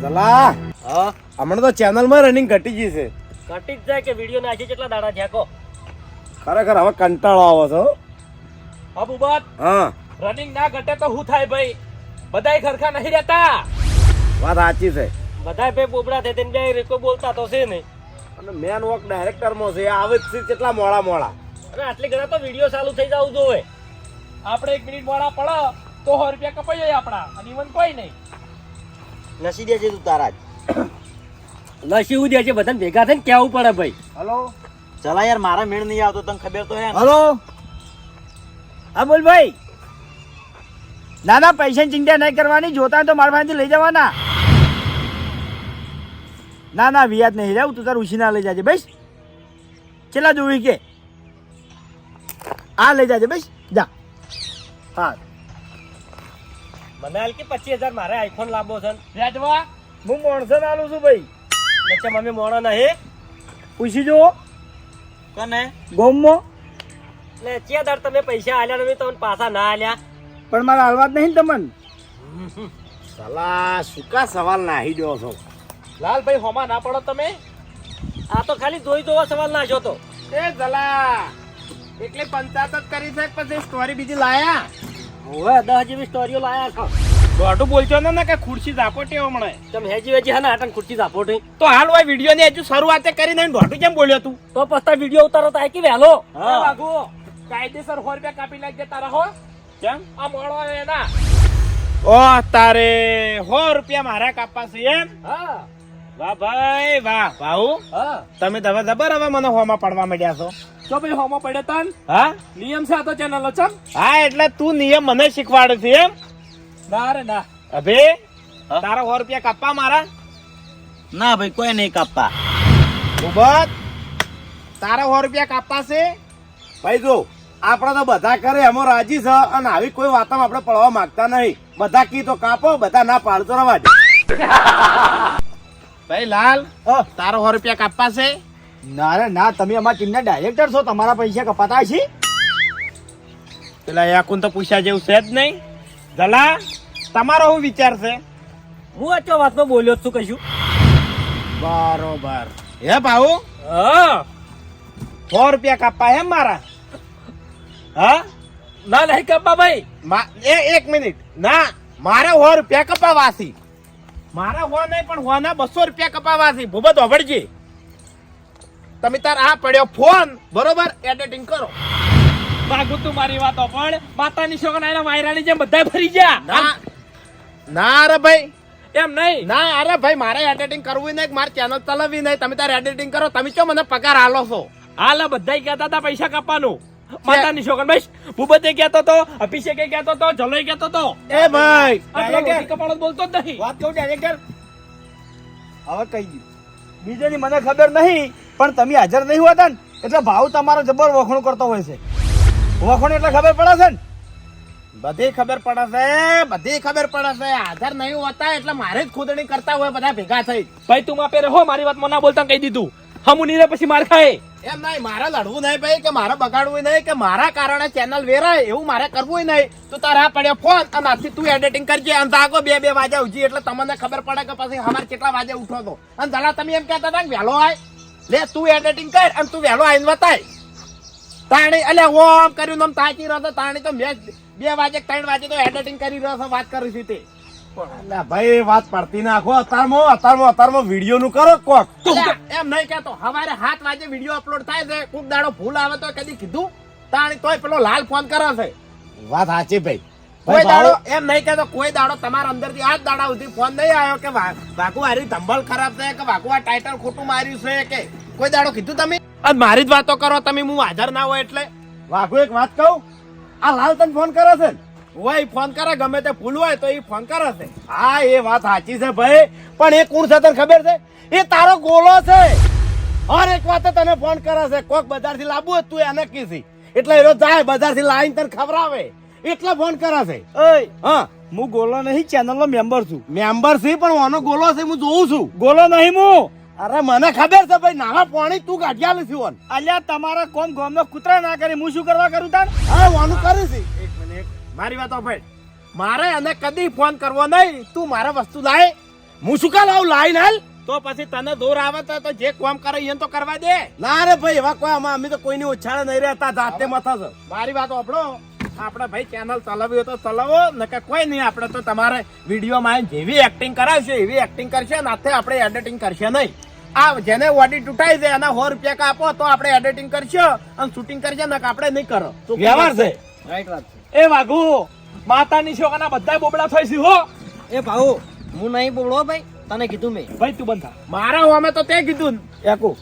જલા હા? હમણાં તો ચેનલમાં રનિંગ ઘટી ગઈ છે. ઘટી જ જાય કે વીડિયો નાખી કેટલા દાડા થયા કો ખરેખર હવે કંટાળો આવો છો. હો. હા બુબત હા. રનિંગ ના ઘટે તો શું થાય ભાઈ? બધાય ખરખા નહીં રહેતા. વાત સાચી છે. બધા ભાઈ બોબડા થઈ તેને બે રેકો બોલતા તો છે ને અને મેન વર્ક ડાયરેક્ટરમાં છે. આવે છે કેટલા મોડા મોડા. અને આટલી ઘણા તો વીડિયો ચાલુ થઈ જવું જોઈએ. આપણે એક મિનિટ મોડા પડો તો સો રૂપિયા કપાઈ જાય આપણા. અને ઇવન કોઈ નહીં. નસી દે છે તું તારા જ. નસી દે છે બધાને ભેગા થઈને કેવું પડે ભાઈ. હલો? ચલા યાર મારા મેળ નહીં આવતો તને ખબર તો હે હલો? હા બોલ ભાઈ ના ના પૈસાની ચિંતા નહીં કરવાની જોતા તો મારા પાસેથી લઈ જવાના. ના ના વ્યાજ નહીં જાવ તું તાર ઉછીના લઈ જાજે બસ. ચેલા જોવી કે? આ લઈ જાજે બસ. જા. હા. મને હાલ કે પચીસ હજાર મારે આઈફોન લાવવો છે વેચવા હું મોણસો આલું છું ભાઈ. વચ્ચે મમ્મી મોડો નહીં પૂછી જુઓ. કોને? ગોમો એટલે ચે દર તમે પૈસા આલ્યા નહીં તમને પાછા ના આલ્યા. પણ મારા હાલવા જ નહીં ને તમને. સલા સુકા સવાલ નાહી દો છો? લાલભાઈ હોમાં ના પડો તમે? આ તો ખાલી જોઈ જોવા સવાલ નાખ્યો તો. એ જલા એટલે પંચાયત જ કરી છે પછી સ્ટોરી બીજી લાયા? હવે દસ જેવી સ્ટોરીઓ લાયા છો. દોઢું બોલજો ને કે ખુરશી ઝાપોટી હમણે? તમે હેજી વેજી હા ને આટન ખુરશી ઝાપોટ તો હાલ હોય વીડિયો ની હજુ શરૂઆતે કરીને દોઢું કેમ બોલ્યો તું? તો પસ્તા વીડિયો ઉતારો તો આકી વહેલો. હા. વાઘુ કાયદેસર સો રૂપિયા કાપી નાખજે તારા હો. કેમ? આ મોડો એના. ઓ તારે સો રૂપિયા મારા કાપા છે એમ? હા. વાહ ભાઈ વાહ. ભાઉ હા. તમે તો હવે જબર હવે મને હોમાં પડવા માંડ્યા છો. તો ભાઈ હોમાં પડ્યા તન? હા? નિયમ છે તો ચેનલ ચમ? હા એટલે તું નિયમ મને શીખવાડે છે એમ. ના રે ના. અભે તારા સો રૂપિયા કાપવા મારા? ના ભાઈ કોઈ નહીં કાપતા. ઉબત તારા સો રૂપિયા કાપવા છે? ભાઈ જો આપણે તો બધા કરે એમાં રાજી છે અને આવી કોઈ વાતમાં આપણે પડવા માંગતા નહીં. બધા કી તો કાપો બધા ના પાડતો રવા ભાઈ લાલ તારો સો રૂપિયા કાપવા છે ના રે ના તમે અમારા ટીમના ડાયરેક્ટર છો તમારા પૈસા કપાતા છે પેલા યાકુન તો પૂછ્યા જેવું છે જ નહીં. જલા તમારો શું વિચાર છે? હું આ ચો વાતમાં બોલ્યો જ છું કશું? બરોબર. હે ભાઉ? હા. સો રૂપિયા કાપવા હે મારા? હા? ના નહીં કપા ભાઈ. મા- એ એક મિનિટ. ના મારે સો રૂપિયા કપાવાસી મારા હો નહીં પણ હોના બસો રૂપિયા કપાવાસી ભૂબત હોભળજી તમે તાર આ પડ્યો ફોન બરોબર? એડિટિંગ કરો. માગું તું મારી વાતો પણ માતાની છોકરા એના વાયરાની જેમ બધા ફરી ગયા. ના ના રે ભાઈ. એમ નહીં? ના અરે ભાઈ મારે એડિટિંગ કરવું નહીં મારે ચેનલ ચલાવવી નહીં. તમે તારે એડિટિંગ કરો તમે ચો મને પગાર આલો છો? હાલ બધા કહેતા હતા પૈસા કાપવાનું માતાની છોકરા બસ ભૂપતે કહેતો તો અભિષેકે કહેતો તો જલોય કહેતો તો. એ ભાઈ રોટી કપાળો બોલતો જ નહીં. વાત કહું ડાયરેક્ટર? હવે કહી દઉં. બીજાની મને ખબર નહીં પણ તમે હાજર નહીં હોતા ને એટલે ભાવ તમારો જબર વખોણ કરતો હોય છે. વખોણ એટલે ખબર પડે છે ને? બધી ખબર પડે છે બધી ખબર પડે છે. હાજર નહીં હોતા એટલે મારે જ ખુદણી કરતા હોય બધા ભેગા થઈ. ભાઈ તું માપે રહો મારી વાત મને બોલતા કહી દીધું. હમું નીરે પછી માર ખાય. એમ નહીં, મારે લડવું નહીં ભાઈ, કે મારે બગાડવું નહીં, કે મારા કારણે ચેનલ વેરાય, એવું મારે કરવું નહીં. તું તારા પડ્યો ફોન અને આથી તું એડિટિંગ કરજે અને તાગો બે બે વાગે ઉજી, એટલે તમને ખબર પડે કે પછી અમારે કેટલા વાગે ઉઠો તો. અને દાદા તમે એમ કહેતા હતા કે વહેલો આય. લે, તું એડિટિંગ કર અને તું વહેલો આવીને બતાય. તાણી એટલે ઓમ કર્યું ને આમ તાકી રહ્યો તો તાણી તો મેં બે વાગે ત્રણ વાગે તો એડિટિંગ કરી રહ્યો છો, વાત કરું છું તે. ભાઈ વાત પડતી નાખો. અતારમાં અતારમાં અતારમાં વીડિયો નું કરો કોક. એમ નહીં કહેતો. હવારે સાત વાગે વીડિયો અપલોડ થાય છે. કોક દાડો ભૂલ આવે તો કદી કીધું. તાણી તોય પેલો લાલ ફોન કરે છે. વાત સાચી ભાઈ. કોઈ ભાઈ દાડો એમ નહીં કહેતો કોઈ દાડો તમારા અંદરથી આજ દાડા સુધી ફોન નહીં આવ્યો કે વાકુ વાઘુ હારી ધંભલ ખરાબ છે કે વાકુ આ ટાઇટલ ખોટું માર્યું છે કે કોઈ દાડો કીધું તમે? મારી જ વાતો કરો તમે હું હાજર ના હોય એટલે. વાઘુ એક વાત કહું? આ લાલ તને ફોન કરે છે ને? હોય ફોન કરે ગમે તે ભૂલ હોય તો એ ફોન કરે છે. હા એ વાત સાચી છે ભાઈ. પણ એ કોણ છે તને ખબર છે? એ તારો ગોલો છે. હર એક વાત તને ફોન કરે છે. કોક બજારથી લાવવું હોય તું એને કીધી. એટલે એ જાય બજારથી લાવીને તને ખવડાવે. એટલે ફોન કરે છે. ઓય હા. હું ગોલો નહીં ચેનલનો મેમ્બર છું. મેમ્બર છે પણ આનો ગોલો છે હું જોઉં છું. ગોલો નહીં હું. અરે મને ખબર છે ભાઈ નાના પાણી તું કાઢ્યા ઓન. અલ્યા તમારા કોમ ગોમનો કૂતરા ના કરી હું શું કરવા કરું તાર હા વાનું કરી છે. મારી વાતો ભાઈ મારે અને કદી ફોન કરવો નહીં. તું મારે વસ્તુ લાય. હું શું કાલ આવું લાઈન હાલ? તો પછી તને દૂર આવે તો જે કામ કરે એને તો કરવા દે. ના રે ભાઈ એવા કોઈ અમે તો કોઈની ઉછાળે નહીં રહેતા જાતે મથા છે. મારી વાત આપણો આપણે ભાઈ ચેનલ ચલાવી તો ચલાવો નકર કોઈ નહીં. આપણે તો તમારે વિડીયોમાં જેવી એક્ટિંગ કરાવશે એવી એક્ટિંગ કરશે નાથે આપણે એડિટિંગ કરશે નહીં. આ જેને ઓડી તૂટાઈ છે એના સો રૂપિયા કાપો તો આપણે એડિટિંગ કરશો અને શૂટિંગ કરશે ને આપણે નહીં કરો. વ્યવહાર છે. રાઈટ વાત છે. એ વાઘુ માતાની છોકરાના બધા બોબડા થઈ છે હો. એ ભાઉ હું નહીં બોલો ભાઈ તને કીધું મેં. ભાઈ તું બંધા મારા હોમે તો તે કીધું ને. એકુ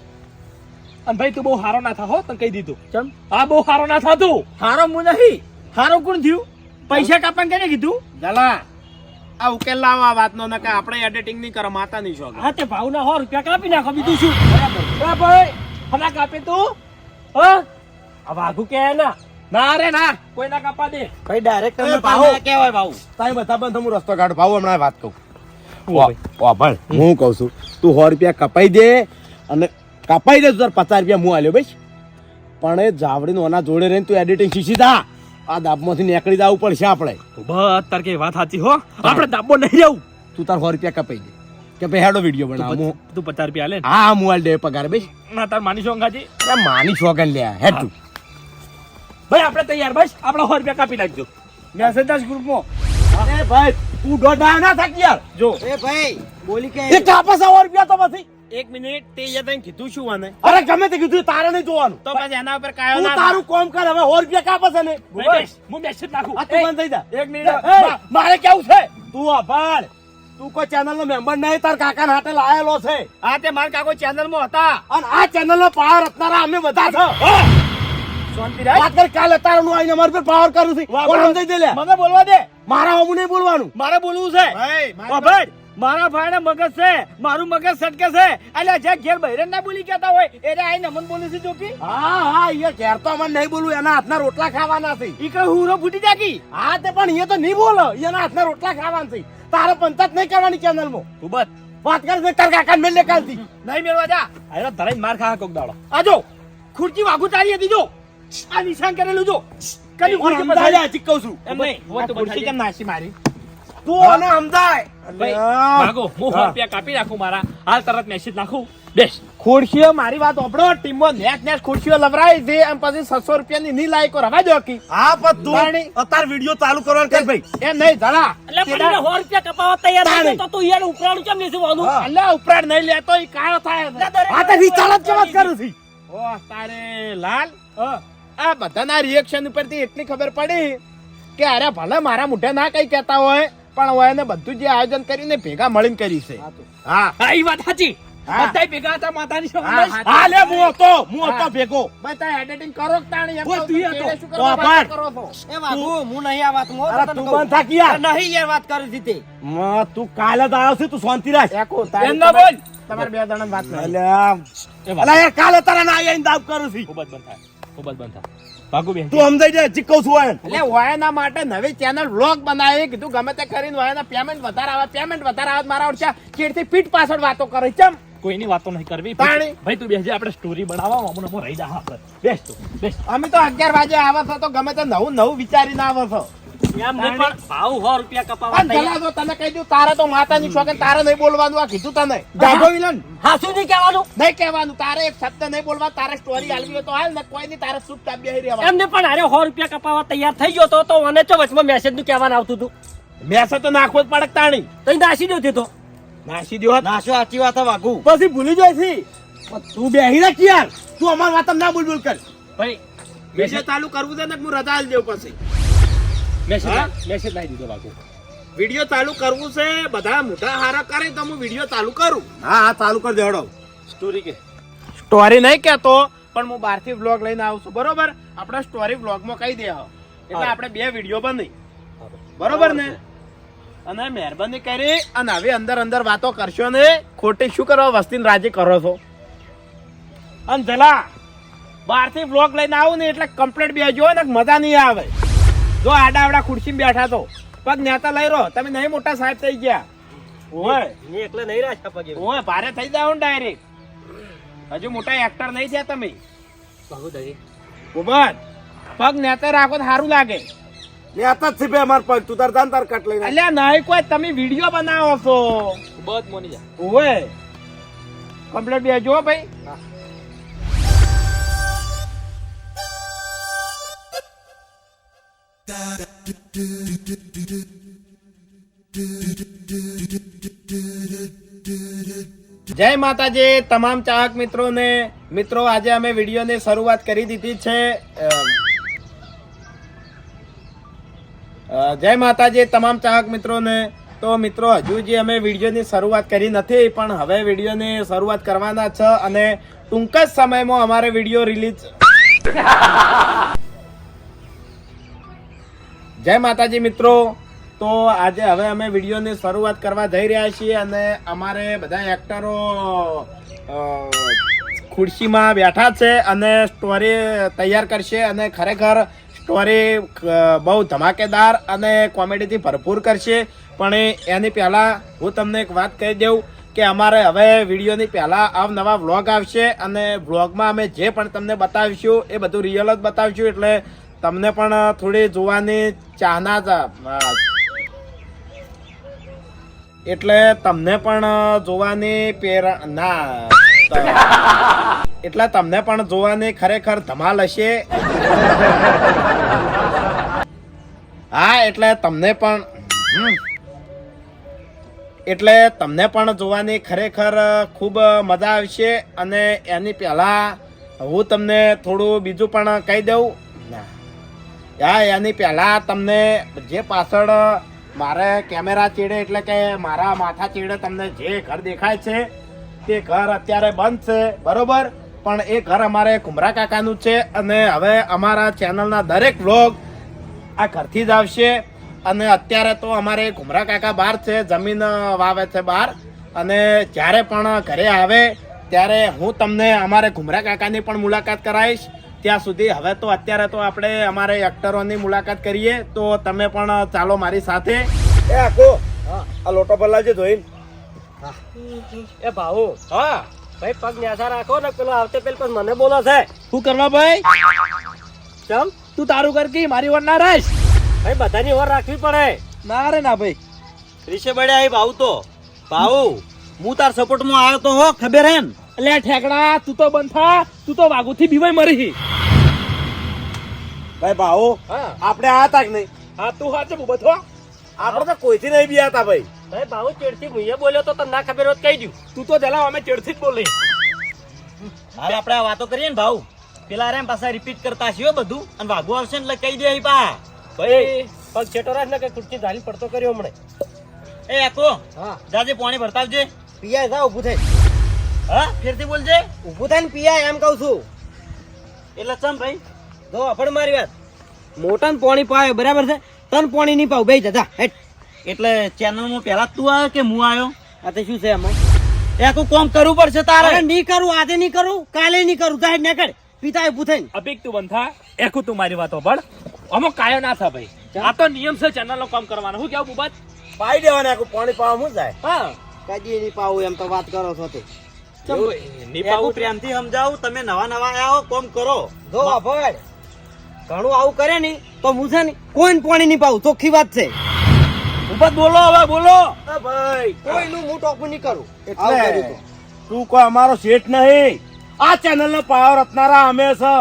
અને ભાઈ તું બહુ હારો ના થા હો તને કહી દીધું. ચમ? આ બહુ હારો ના થા તું. હારો હું નહીં. હારો કોણ થયું? પૈસા કાપણ કેને કીધું? ગલા. આ ઉકેલ લાવ આ વાતનો ને કે આપણે એડિટિંગ નહીં કરો માતાની શોખ હા તે ભાવના હો રૂપિયા કાપી નાખો બીજું શું? બરાબર. ભાઈ હમણાં કાપે તું. હા? આ વાઘુ કે ના? ના રે ના કોઈ ના કાપા દે. ભાઈ ડાયરેક્ટ તમે ભાઉ બધા બંધ હું રસ્તો કાઢ. ભાવ હમણાં વાત કહું. ભાઈ. હું કહું છું તું સો રૂપિયા કપાઈ દે અને કપાઈ દે તાર પચાસ રૂપિયા હું આલ્યો ભાઈ પણ એ જાવડી ઓના જોડે રહીને તું એડિટિંગ શીખી દા આ દાબમાંથી નીકળી જવું પડશે આપણે. બસ તાર કે વાત સાચી હો. આપણે દાબો નહીં જવું તું તાર સો રૂપિયા કપાઈ દે. કે ભાઈ હેડો વીડિયો બનાવો. હું તું પચાસ રૂપિયા લે હા હું મોબાઈલ દે પગાર ભાઈ ના તાર માની શોખ અરે માની શોખ લે. હેડ તું. ભાઈ આપણે તૈયાર બસ આપણે સો રૂપિયા કાપી નાખજો. મેસેજ ગ્રુપમાં એ ભાઈ તું દોઢા ના થાક યાર. જો. એ ભાઈ બોલી કે એ કાપા સો રૂપિયા તો પછી. એક મિનિટ તે યે તને કીધું શું આને? અરે ગમે તે કીધું તારે નહીં જોવાનું. તો પછી એના ઉપર કાયો ના તારું કોમ કર હવે સો રૂપિયા કાપે છે ને. હું મેસેજ નાખું. આ તું બંધ થઈ જા. એક મિનિટ. મારે કેવું છે? તું આભાર. તું કોઈ ચેનલ નો મેમ્બર નહીં તાર કાકા હાથે લાયેલો છે. આ તે મારા કાકો ચેનલમાં હતા. અને આ ચેનલ નો પાવર અત્યારે અમે બધા છો. શાંતિ રાખ વાત કર કાલે તારા આઈને અમારી પર પાવર કરું છું. કોણ સમજાઈ દે લે મને બોલવા દે. મારા હમું નહીં બોલવાનું. મારે બોલવું છે. ભાઈ ભાઈ મારા ભાઈને મગજ છે. મારું મગજ સટકે છે. એટલે જે ઘેર બહેરન ના બોલી કહેતા હોય એટલે આઈને મન બોલી છે જોકી? હા હા એ ઘેર તો અમને નહીં બોલવું એના હાથના રોટલા ખાવાના છે. ઈ કઈ હુરો ફૂટી જાકી હા તે પણ એ તો નહીં બોલો. એના હાથના રોટલા ખાવાના છે. તારે પંચાયત નહીં કરવાની ચેનલમાં તું બસ. વાત કર તાર કાકા મેલ કાલથી નહીં મેળવા જા. માર ખા કોક દાડો. આજો ખુરચી વાગુ તારી હતી જો. આ નિશાન કરેલું જો. કદી સમજાય પછાડી હજી કહું છું. એમ નહીં આ હું તું ખુરશી કેમ નાસી મારી? તું અને સમજાય. ભાઈ. ભાગો હું રૂપિયા કાપી નાખું મારા. હાલ તરત મેસેજ નાખું. બેસ. ખુરશીઓ મારી વાત ઓપડો ટીમમાં નેક નેક ખુરશીઓ લવરાય છે એમ પછી છસો રૂપિયાની ની લાયકો રવા દો કી હા પણ તું અત્યારે વીડિયો ચાલુ કરવાનું કે ભાઈ. એમ નહીં જરા. એટલે પણ સો રૂપિયા કપાવવા તૈયાર છે તો તું યાર ઉપરાણું કેમ નહીં જોવાનું હા. અલ્યા ઉપરાડ નહીં લેતો ઈ કાળો થાય. આ તો વિચાર જ કરું છું. ઓ તારે લાલ આ બધાના રિએક્શન ઉપરથી એટલી ખબર પડી કે અરે ભલે મારા મોઢે ના કઈ કહેતા હોય પણ હું એને બધું જે આયોજન કરીને ભેગા મળીને કરી છે. હા હા. ઈ વાત સાચી. બધા ભેગા હતા માતાની હા, લે હું હતો હું હતો ભેગો. ભાઈ એડિટિંગ કરો કે તાણી? એમ તું હતો. વાતો એ વાગુ હું નહીં આ વાત અરે તું. બંધ થાકી યાર. નહીં યાર વાત કરું છું માં, તું કાલે તો આવ્યો છે તું શાંતિ રાખ. એકો, તારે એમ ના બોલ. તમારે બે જણા વાત. અલ્યા એ અલ્યા યાર કાલે તારા ના આવીને દાબ કરું છું. ખૂબ જ બંધ થાય. ખૂબ જ બંધ ભાગુબેન તું સમજાઈ જાય હજી છું એમ એટલે વાયના માટે નવી ચેનલ વ્લોગ બનાવી. કીધું ગમે તે કરીને વાયના પેમેન્ટ વધારે આવે પેમેન્ટ વધારે આવે મારા ઓછા ચીડથી પીઠ પાછળ વાતો કરે ચમ. કોઈની વાતો નહીં કરવી. ભાઈ તું બેસજે આપણે સ્ટોરી બનાવવા અમને અમુક રહી જા આપણે બેસ. તું બેસ. અમે તો અગિયાર વાગે આવે છો તો ગમે તે નવું નવું વિચારીને આવે છો. એમ નહીં પણ ભાવ સો રૂપિયા કપાવવા તૈયાર. જલા જો કહી દઉં તારે તો માતાની શોખન તારે નહીં બોલવાનું આ કીધું તને. જાગો વિલન? હા નહીં કહેવાનું? નહીં કહેવાનું તારે એક શબ્દ નહીં બોલવા તારે સ્ટોરી આલવી હોય તો હાલ ને કોઈ નહીં તારે ચૂપચાપ બેહી રહેવાનું. એમને પણ અરે સો રૂપિયા કપાવવા તૈયાર થઈ ગયો તો તો મને ચો વચમાં મેસેજનું કહેવાનું આવતું હતું? મેસે તો નાખવો જ પડે તાણી. તઈ નાસી દો તે. તો નાસી દ્યો હોત. નાશો આચી વાત વાગુ વાઘુ. પછી ભૂલી જાય છે. પણ તું બેહી રાખ યાર. તું અમાર વાત ના બોલ બોલ કર. ભાઈ મેસેજ ચાલુ કરવું છે ને કે હું રજા આલી દેવું પછી. મેસેજ? મેસેજ નાખી દીધો બાકુ વીડિયો ચાલુ કરવું છે બધા મોટા હારા કરે તો હું વીડિયો ચાલુ કરું. હા હા ચાલુ કરી દેડો સ્ટોરી કે? સ્ટોરી નહીં કહેતો પણ હું બહારથી વ્લોગ લઈને આવું છું બરોબર? આપણે સ્ટોરી વ્લોગમાં કહી દે એટલે આપણે બે વીડિયો બની. બરોબર. ને? અને મહેરબાની કરી અને હવે અંદર અંદર વાતો કરશો ને ખોટી શું કરવા વસ્તીને રાજી કરો છો? અને જલા બહારથી વ્લોગ લઈને આવું ને એટલે કમ્પ્લીટ બેજો ને મજા નહીં આવે. જો આડા આવડા ખુરશીમાં બેઠા તો પગ નેતા લઈ રહો. તમે નહીં મોટા સાહેબ થઈ ગયા. ઓય. મેં એકલે નહીં રાખ્યા પગે. ઓય ભારે થઈ જાવ ને ડાયરેક્ટ હજુ મોટા એક્ટર નહીં થયા તમે. ભાગુ દાદી ઉભર. પગ નેતે રાખો તો સારું લાગે. ને તો જ છે બે અમાર પગ. તું તાર જાન તાર કટ લઈને અલ્યા નહીં કોઈ તમે વીડિયો બનાવો છો. બસ મોની જા. ઓવે કમ્પ્લેટ બે જો ભાઈ. જય માતાજી, તમામ ચાહક મિત્રોને, મિત્રો, આજે અમે વિડીયોની શરૂઆત કરી દીધી છે. જય માતાજી, તમામ ચાહક મિત્રોને. તો મિત્રો, હજુ જે અમે વિડીયોની શરૂઆત કરી નથી, પણ હવે વિડીયોની શરૂઆત કરવાના છે અને ટૂંક જ સમયમાં અમારે વીડિયો રિલીઝ જય માતાજી મિત્રો. તો આજે હવે અમે વિડીયોની શરૂઆત કરવા જઈ રહ્યા છીએ અને અમારે બધા એક્ટરો ખુરશીમાં બેઠા છે અને સ્ટોરી તૈયાર કરશે અને ખરેખર સ્ટોરી બહુ ધમાકેદાર અને કોમેડીથી ભરપૂર કરશે. પણ એની પહેલાં હું તમને એક વાત કહી દઉં કે અમારે હવે વિડીયોની પહેલાં અવનવા વ્લોગ આવશે અને વ્લોગમાં અમે જે પણ તમને બતાવીશું એ બધું રિયલ જ બતાવીશું. એટલે તમને પણ થોડી જોવાની ચાહના જ, એટલે તમને પણ જોવાની પ્રેરણા એટલે તમને પણ જોવાની ખરેખર ધમાલ હશે. હા એટલે તમને પણ. એટલે તમને પણ જોવાની ખરેખર ખૂબ મજા આવશે. અને એની પહેલાં હું તમને થોડું બીજું પણ કહી દઉં. ના. હા એની પહેલાં તમને જે પાછળ મારે કેમેરા ચીડે એટલે કે મારા માથા ચીડે તમને જે ઘર દેખાય છે, તે ઘર અત્યારે બંધ છે, બરોબર? પણ એ ઘર અમારે કુમરા કાકાનું છે અને હવે અમારા ચેનલના દરેક વ્લોગ આ ઘરથી જ આવશે. અને અત્યારે તો અમારે કુમરા કાકા બહાર છે, જમીન વાવે છે બહાર. અને જ્યારે પણ ઘરે આવે, ત્યારે હું તમને અમારે ઘુમરા કાકાની પણ મુલાકાત કરાવીશ. ત્યાં સુધી. હવે તો અત્યારે તો આપણે અમારે એક્ટરોની મુલાકાત કરીએ. તો તમે પણ ચાલો મારી સાથે. એ આખો. આ લોટો પલાવજે ધોઈ એ ભાઉ. હા. ભાઈ પગ ન્યાસા રાખો ને પેલો આવતે પેલ પણ મને બોલો છે. શું કરવા ભાઈ? ચમ? તું તારું કર કે? મારી વાર ના રહીશ ભાઈ બધાની ઓર રાખવી પડે. ના રે ના ભાઈ. રીશે બડે આઈ ભાવ તો. ભાઉ હું તાર સપોર્ટમાં આવ્યો તો હો ખબર હે ને? અલ્યા ઠેકડા તું તો બંધ થા. તું તો વાઘુથી બીવાય મરી ભાઈ ભાવો હા. આપણે આ તાક કે નહીં? હા તું હાચે બુબત હો. આપણે તો કોઈથી નહીં બી આતા ભાઈ. ભાઈ ભાવો ચેડથી મુઈએ બોલ્યો તો તને ના ખબર હોત કહી દઉં તું તો જલાવ અમે ચેડથી જ બોલી હાલ આપણે આ વાતો કરીએ ને ભાવ. પેલા રેમ પાછા રિપીટ કરતા છીએ બધું. અને વાઘુ આવશે ને એટલે કહી દે અહીં પા ભાઈ પગ છેટો રાખ ને કે ખુરશી ધાલી પડતો કર્યો હમણે. એ આખો. હા. જાજે પાણી ભરતા આવજે પિયા જા ઊભું થઈ હા ફેરથી બોલજે. ઊભું થાય ને પિયા એમ કહું છું. એટલે ચમ ભાઈ? જો અફડ મારી વાત. મોટાને પાણી પાવે બરાબર છે? તન પાણી નહીં પાવ બે જતા હેટ એટલે ચેનલમાં પહેલા તું આવ્યો કે હું આવ્યો? આ તો શું છે એમાં એ આખું કોમ કરવું પડશે તારે. નહીં કરું આજે નહીં કરું કાલે નહીં કરું જાહેર ના કર. પિતા ઊભું થઈને અભિક તું બંધા એકું તું મારી વાતો પણ અમો કાયો ના થા ભાઈ. આ તો નિયમ છે ચેનલ નો કામ કરવાનો. હું કેવું બુબાત પાઈ દેવાને આખું પાણી પાવા હું જાય? હા. કદી નહીં પાવું એમ તો વાત કરો છો તે. એવું પ્રેમથી સમજાવું તમે નવા નવા આવ્યા કોમ કરો. જો અફડ ઘણું આવું કરે ને તો હું છે ને કોઈ પાણી નહીં પાવું ચોખ્ખી વાત છે. ઉપર બોલો હવે બોલો. ભાઈ કોઈનું હું ટોપું નહીં કરું. એટલે તું. કોઈ અમારો શેઠ નહીં. આ ચેનલ નો પાવર રત્નારા અમે છે.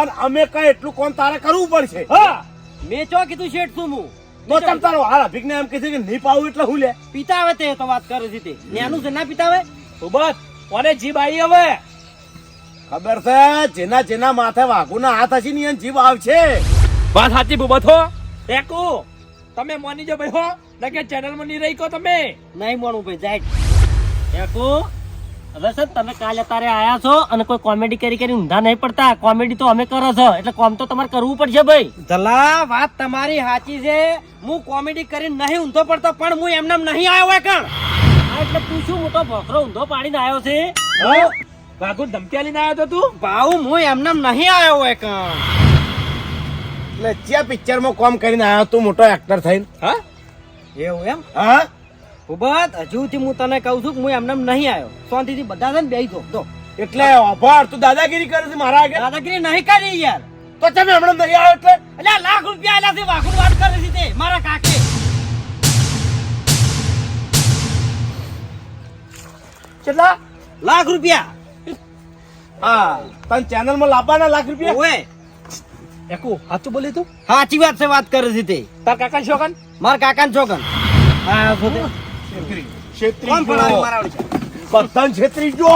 અને અમે કઈ એટલું કોણ તારે કરવું પડશે? હા. મેં ચો કીધું શેઠ છું હું? તો તમ તારો હાલ અભિક ને એમ કીધું કે નહીં પાવું એટલે હું લે? પિતા આવે તે તો વાત કરે છે તે. ન્યાનું છે ના પિતા આવે સુબત કોને જીભ આવી હવે? ખબર છે? જેના જેના માથે વાઘુના હાથ હશે ને જીવ આવશે. વાત સાચી બુબત હો એકુ તમે માની જો ભાઈ હો નકે ચેનલમાં નહીં રહી કો તમે. નહીં માનું ભાઈ જાય. એકુ હવે સર તમે કાલે તારે આયા છો અને કોઈ કોમેડી કરી કરી ઊંધા નહીં પડતા. કોમેડી તો અમે કરો છો એટલે કોમ તો તમારે કરવું પડશે ભાઈ. જલા વાત તમારી સાચી છે. હું કોમેડી કરીને નહીં ઊંધો પડતો પણ હું એમને નહીં આવ્યો હોય કણ? હા, એટલે તું શું મોટો ભોખરો ઊંધો પાડીને આવ્યો છે? હા? વાઘુ ધમક્યાલી લઈને આવ્યો તો તું? ભાવ હું એમને નહીં આવ્યો હોય કણ એટલે જ્યાં પિક્ચરમાં કોમ કરીને આવ્યો તું મોટો એક્ટર થઈને. હા? એવું એમ? હા. ઉભત હજુથી હું તને કહું છું કે હું એમને નહીં આવ્યો. શાંતિથી બધા છે ને બેહી દો તો એટલે અભાર તું દાદાગીરી કરે છે મારા આગળ? દાદાગીરી નહીં કરી યાર. તો તમે હમણાં નહીં આવ્યો એટલે? એટલે લાખ રૂપિયા આલ્યા છે વાઘું વાત કરે છે તે મારા કાકે. કેટલા? લાખ રૂપિયા. હા તને ચેનલમાં લાવવાના લાખ રૂપિયા? ઓએ એકુ સાચું બોલી તું? સાચી વાત છે વાત કરે છે તે. તાર કાકા છોકન માર કાકા ને છોકન હા શું તે? છેત્રી કોણ ભણાવી મારાવડી છે? બધાને છેત્રી જો.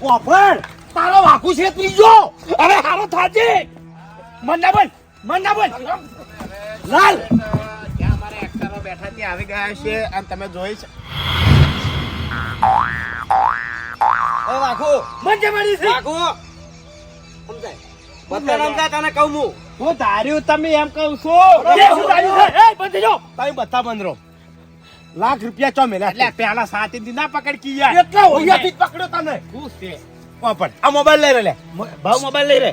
ઓ વાપર તારો વાકુ છેત્રી જો. અરે હારો થાજે. મન ના બોલ મન ના બોલ. લાલ. બેઠા ત્યાં આવી ગયા છે અને તમે જોઈ છે. એ વાઘુ. મન જે છે. વાઘુ. સમજાય? બધા સમજાય તને કહું હું. હું ધાર્યું તમે એમ કહું એ છું શું તારી છે? એ બંધ થઈ તમે બધા બંધ રહો લાખ રૂપિયા ચો મેલ્યા એટલે પેલા સાત ઇંચ ના પકડ કી યાર. એટલા હોયાથી જ પકડ્યો તને. શું છે. વાપર આ મોબાઈલ લઈ લે ભાવ મોબાઈલ લઈ રે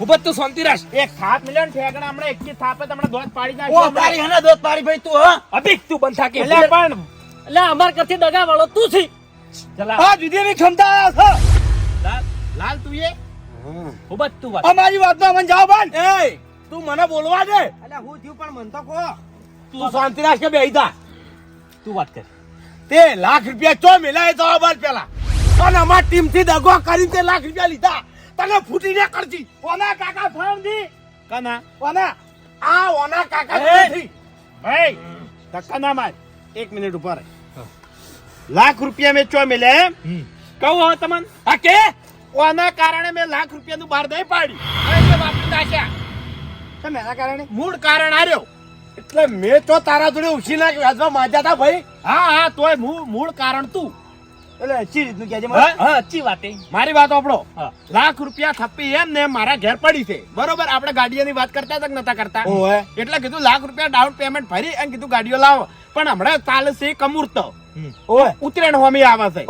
ઊભો તું શાંતિ રાખ. એક સાત મિલિયન ઠેકડા હમણાં એક થાપે તમને દોધ પાડી ઓ તારી હના દોત પાડી ભાઈ તું હા? અભિક તું બંધ થાકે એટલે પણ એટલે અમાર કરતી દગા વાળો તું છે. આ વિધિની ક્ષમતા છે. લાલ લાલ તું એ? ઊભો તું વાત. અમારી વાતમાં મને જવાબ આપ. એ તું મને બોલવા દે. એટલે હું થયું પણ મન તો કહો. તું શાંતિ રાખ કે બેહી જા તું વાત કર. તે લાખ રૂપિયા ચો મેલ્યા એ જવાબ પેલા. અને અમાર ટીમથી દગો કરીને તે લાખ રૂપિયા લીધા. તને ફૂટીને કરતી ઓના કાકા ફામજી કના? ઓના. આ ઓના કાકા ભાઈ ધક્કા ના માર. એક મિનિટ ઉપર રહે. લાખ રૂપિયા મેં ચો મેલે એમ કહું હવે તમને. હા કે? ઓના કારણે મેં લાખ રૂપિયાનું બહાર દઈ પાડી. તે વાપરી નાખ્યા. કેમ એના કારણે? મૂળ કારણ આર્યો એટલે મેં તો તારા જોડે ઉછી ના વ્યાજમાં માંજ્યા હતા ભાઈ. હા હા તોય મૂળ મૂળ કારણ તું. એટલે અચ્છી રીતનું કહેજે મને. હા? અચ્છી વાત. મારી વાત આપણો લાખ રૂપિયા થપ્પી એમ ને મારા ઘેર પડી છે. બરોબર? આપણે ગાડીઓની વાત કરતા તક નતા કરતા. એટલે કીધું લાખ રૂપિયા ડાઉન પેમેન્ટ ભરી અને કીધું ગાડીઓ લાવો. પણ હમણાં ચાલે છે કમૂર્ત ઉત્તરાયણ હોમી આવે છે.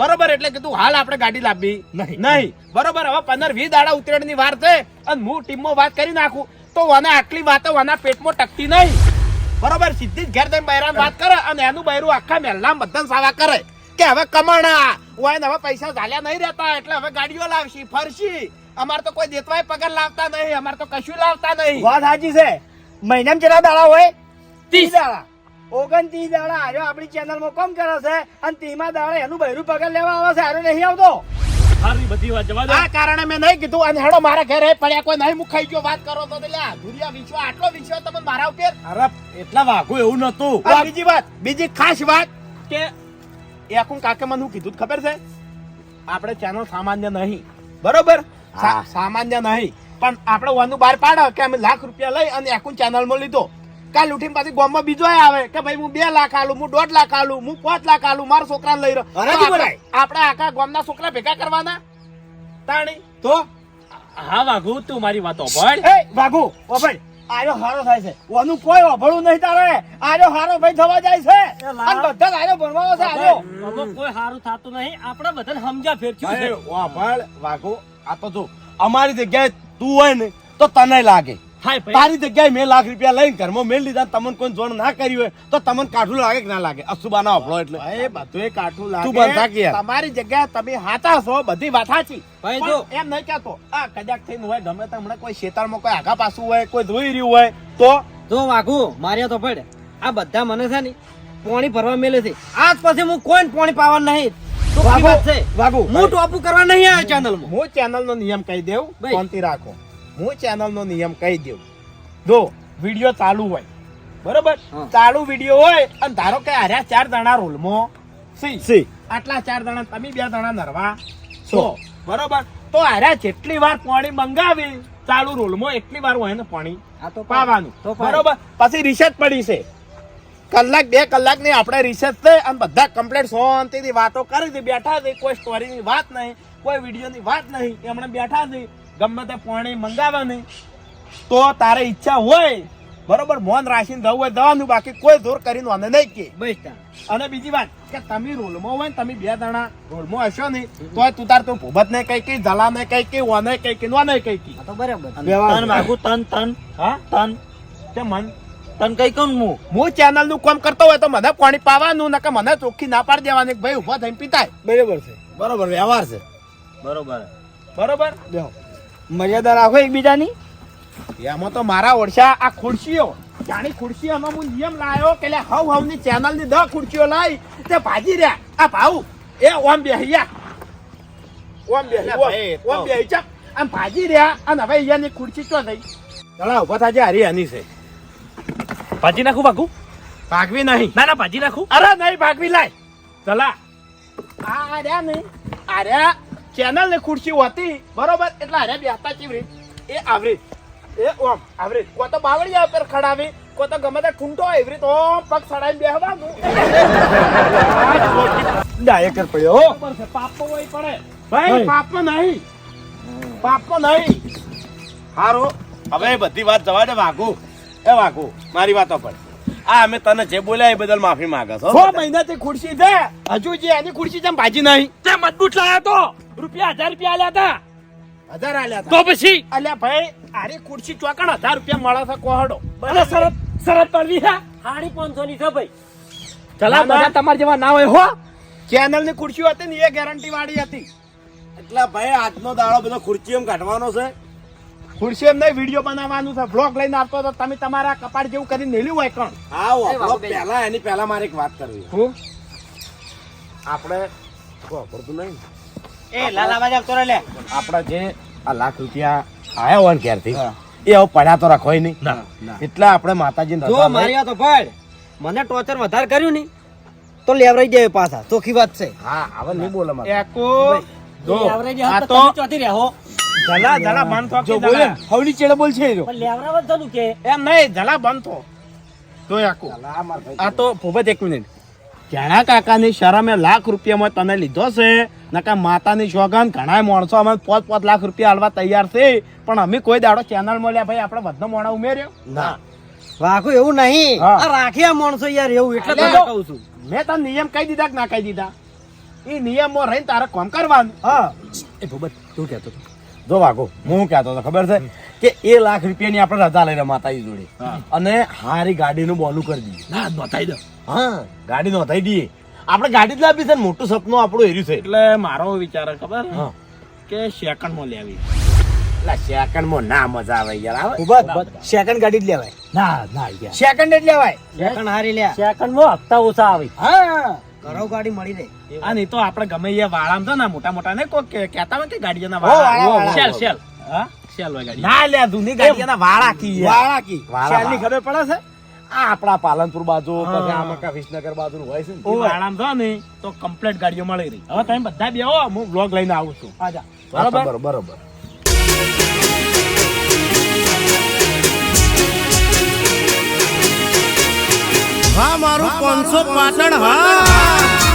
બરોબર એટલે કીધું હાલ આપણે ગાડી લાવવી નહીં. નહીં. બરોબર હવે પંદર વીસ દાડા ઉત્તરાયણની વાર છે અને હું ટીમમાં વાત કરી નાખું. તો વાના આટલી વાતો વાના પેટમાં ટકતી નહીં. બરોબર સીધી જ ઘેર જઈને બૈરાને વાત કરે અને એનું બૈરું આખા મહેલના બધા સાવા કરે કે હવે કમાણા. હોય ને હવે પૈસા ઝાલ્યા નહીં રહેતા એટલે હવે ગાડીઓ લાવશી ફરશી. અમાર તો કોઈ દેતવાય પગાર લાવતા નહીં અમાર તો કશું લાવતા નહીં. વાત સાચી છે. મહિનામાં કેટલા દાડા હોય? ત્રીસ. દાડા. ઓગણત્રીસ દાડા આર્યો આપણી ચેનલમાં કોમ કરે છે અને તેમાં દાડા એનું બહેરું પગાર લેવા આવે છે આર્યો નહીં આવતો. હારી બધી વાત જવા દે. આ કારણે મેં નહીં કીધું અને હેડો મારા ઘરે પડ્યા કોઈ નહીં મુખાઈ ગયો વાત કરો તો એટલે આ ધુરિયા વિશ્વ આટલો વિશ્વ તમે મારા ઉપર? અરે એટલા વાઘું એવું નતું બીજી વાત બીજી ખાસ વાત કે એકું કાકે મને કીધું તું ખબર છે? આપણે ચેનલ સામાન્ય નહીં. બરોબર? સામાન્ય નહીં. પણ આપણે વાનું બહાર પાડો કે અમે લાખ રૂપિયા લઈ અને એકું ચેનલમાં લીધો. કાલ ઉઠીને પાછી ગામમાં બીજો આવે કે ભાઈ હું બે લાખ આલું હું દોઢ લાખ આલું હું પાંચ લાખ આલું મારા છોકરા લઈ રહ્યો. આપણે આખા ગામના છોકરા ભેગા કરવાના? તાણી? તો? હા વાઘુ તું મારી વાત ઓભળ એ વાઘુ ઓભળ આર્યો હારો થાય છે. ઓનું કોઈ ઓભળું નહીં તારે. આયો હારો ભાઈ થવા જાય છે. અને બધા આયો ભણવાનો છે આર્યો કોઈ સારું થતું નહીં. આપણે બધાને સમજ્યા ફેરચ્યું છે. ઓભળ વાઘુ આ તો જો અમારી જગ્યાએ તું હોય ને તો તને લાગે. તારી જગ્યાએ મેં લાખ રૂપિયા લઈને ઘરમાં મેળ લીધા તમને કોઈ જોણ ના કર્યું હોય તો તમને કાઠું લાગે કે ના લાગે? અસુબાના હફળો એટલે. એ બધું કાઠું તું બંધા કે તમારી જગ્યાએ તમે હાથા છો બધી વાત સાચી. ભાઈ જો. એમ નહીં કહેતો આ કદાચ થઈને હોય ગમે તે હમણાં કોઈ શેતાળમાં કોઈ આગા પાછું હોય કોઈ ધોઈ રહ્યું હોય તો? જો વાઘુ માર્યા તો પડે. આ બધા મને છે ને પોણી ભરવા મેલે છે. આજ પછી હું કોઈ પોણી પાવા નહીં. વાગુ વાઘુ, વાત છે. વાઘુ, હું ટોપું કરવા નહીં આવ્યો ચેનલ હું ચેનલ નો નિયમ કહી દેવું શાંતિ રાખો. હું ચેનલનો નિયમ કહી દઉં. જો વીડિયો ચાલુ હોય બરોબર? ચાલુ વીડિયો હોય અને ધારો કે આર્યા ચાર જણા રોલમાં સી? સી. આટલા ચાર જણા તમે બે જણા નરવા. છો બરોબર? તો આર્યા જેટલી વાર પાણી મંગાવી ચાલુ રોલમાં એટલી વાર હોય ને પાણી આ તો પાવાનું. તો બરોબર? પછી રિસેટ પડી છે. કલાક બે કલાકની આપણે રિસર્ચ છે અને બધા કમ્પ્લેટ શાંતિથી વાતો કરી હતી બેઠા છે કોઈ સ્ટોરીની વાત નહીં કોઈ વિડીયોની વાત નહીં. એમણે બેઠા છે ગમે તે પાણી મંગાવવાની તો તારે ઈચ્છા હોય બરોબર મોન રાખીને જવું હોય જવાનું બાકી કોઈ દૂર કરીને વાંધો નહીં કે. અને બીજી વાત કે તમે રોલમાં હોય ને તમે બે જણા રોલમાં હશો ને તો તું તાર તું ભૂબત ને કઈ કઈ જલા ને કઈ કઈ વાને કઈ કઈ વાને કઈ કઈ તો બરાબર. તન વાઘુ તન તન. હા? તન. તે મન? તન કઈ કોણ હું હું ચેનલનું કામ કરતો હોય તો મને પાણી પાવાનું નકે મને ચોખ્ખી ના પાડી દેવાની ભાઈ ઊભા થઈને પીતાય. બરાબર છે. બરોબર વ્યવહાર છે. બરોબર. બરોબર? બેહો. મર્યાદા રાખો એકબીજાની? એમાં તો મારા ઓળશા આ ખુરશીઓ. જાણી ખુરશીઓમાં હું નિયમ લાયો કે હવ હવ હવની ચેનલની દસ ખુરશીઓ લાવી તે ભાજી રહ્યા. આ ભાવ. એ ઓમ બેહ્યા. ઓમ બેહી ઓમ બેહી ચાપ આમ ભાજી રહ્યા અને હવે અહીંયાની ખુરશી ચો થઈ ચલા ઊભા થાજે હારી આની છે. ભાજી નાખું ભાગું? ભાગવી નહીં. ના ના ભાજી નાખું. અરે નહીં ભાગવી લાય. ચલા. આ રહ્યા નહીં. આ રહ્યા ચેનલની ખુરશી હતી બરોબર? એટલે અરે બેસતા ચીવરી એ આવરી એ ઓમ આવરી કો તો બાવળિયા ઉપર ખડાવી કો તો ગમે તે ઠૂંટો આવરી તો પગ ચડાવી બેહવાનું. ડાયરેક્ટર પડ્યો બરાબર પાપો હોય પડે. ભાઈ પાપો નહીં. પાપો નહીં. હારો. હવે બધી વાત જવા દે વાઘુ. એ વાઘુ મારી વાતો પર. આ અમે તને જે બોલ્યા એ બદલ માફી માંગે છો છ મહિનાથી ખુરશી છે. હજુ જે એની ખુરશી જેમ ભાજી નહીં. તે મજબૂત લાયા તો. રૂપિયા હજાર રૂપિયા આલ્યા હતા. હજાર આલ્યા તો પછી? અલ્યા ભાઈ આરી ખુરશી ચોકણ હજાર રૂપિયા મળે છે કોહડો. અને શરત શરત પડવી છે. હાડી પાંચસો ની છે ભાઈ. ચલા. બધા તમારા જેવા ના હોય હો. ચેનલની ખુરશીઓ હતી ને એ ગેરંટી વાળી હતી. એટલે ભાઈ આજનો દાડો બધો ખુરશી એમ કાઢવાનો છે. ખુરશી એમ નહીં વીડિયો બનાવવાનું છે. બ્લોગ લઈને આપતો તો તમે તમારા કપાળ જેવું કરી નેલ્યું હોય કણ. હા પહેલા એની પહેલા મારે એક વાત કરવી હું? આપણે વાપરતું નહીં. એ લાલા બાજા આવતો રે લે. આપણે જે આ લાખ રૂપિયા આયા હોય ને ક્યારથી એ હવે પડ્યા તો રાખો નહીં. એટલે આપણે માતાજીને જો મારી વાત ભડ મને ટોર્ચર વધારે કર્યું નહીં તો લેવરાઈ જાય પાછા. ચોખી વાત છે. હા હવે નહીં બોલે મારે. એકો જો લેવરાઈ આ જાય તો ચોથી રહો. જલા જલા બંધ જો બોલે જલા. ચેડે બોલ છે જો. લેવરાવા જ જવાનું કે. એમ નહીં જલા બંધ થો. તો એકો. આ મારે ભાઈ. આ તો ભોબત એક મિનિટ. ઘણા કાકાની શરમે લાખ રૂપિયામાં તને લીધો છે? નકા માતાની સોગન ઘણા માણસો અમે પાંચ પાંચ લાખ રૂપિયા હાલવા તૈયાર છે. પણ અમે કોઈ દાડો ચેનલ મળ્યા ભાઈ આપણે બધો મોણા ઉમેર્યો? ના. વાઘો એવું નહીં. રાખ્યા માણસો યાર એવું એટલે. તમને કહું છું. મેં તને નિયમ કહી દીધા કે ના કહી દીધા? એ નિયમમાં રહીને તારે કામ કરવાનું. હા. એ ભૂપત તું કહેતો હતો. જો વાગો હું કહેતો હતો ખબર છે? કે એ લાખ રૂપિયાની આપણે રજા લઈને માતાજી જોડે. અને હારી ગાડીનું બોલું કરી દઈએ ના બતાવી દો. હા ગાડી નોંધાઈ દઈએ આપણે ગાડી જ લાવી છે ને મોટું સપનું આપણું એર્યું છે. એટલે મારો વિચાર ખબર? કે સેકન્ડમાં લેવી. એટલે સેકન્ડમાં ના મજા આવે યાર આવે? સેકન્ડ ગાડી જ લેવાય. ના ના યાર. સેકન્ડ જ લેવાય. સેકન્ડ હારી લ્યા સેકન્ડ હપ્તા ઓછા આવે. હા. ઘરો ગાડી મળી રહે. આ નહીં તો આપણે ગમે એ વાળામાં તો ના મોટા મોટા ને કોઈ કહેતા હોય કે ગાડીઓના વાળા, વાળા વાળા. Shell shell. હા? શેલ હોય ગાડી ના લે દુની ગાડીઓના વાળા કી વાળા કી વાળા, શાલની ખબર પડે છે? આપણા પાલનપુર બાજુ પછી આ મકા વિસનગર બાજુ હોય છે ને આરામ થો ને તો કમ્પ્લીટ ગાડીઓ મળી રહી. હવે તમે બધા બેહો હું બ્લોગ લઈને આવું છું. આજા. બરોબર? બરોબર હા મારું પાંચસો પાટણ હા.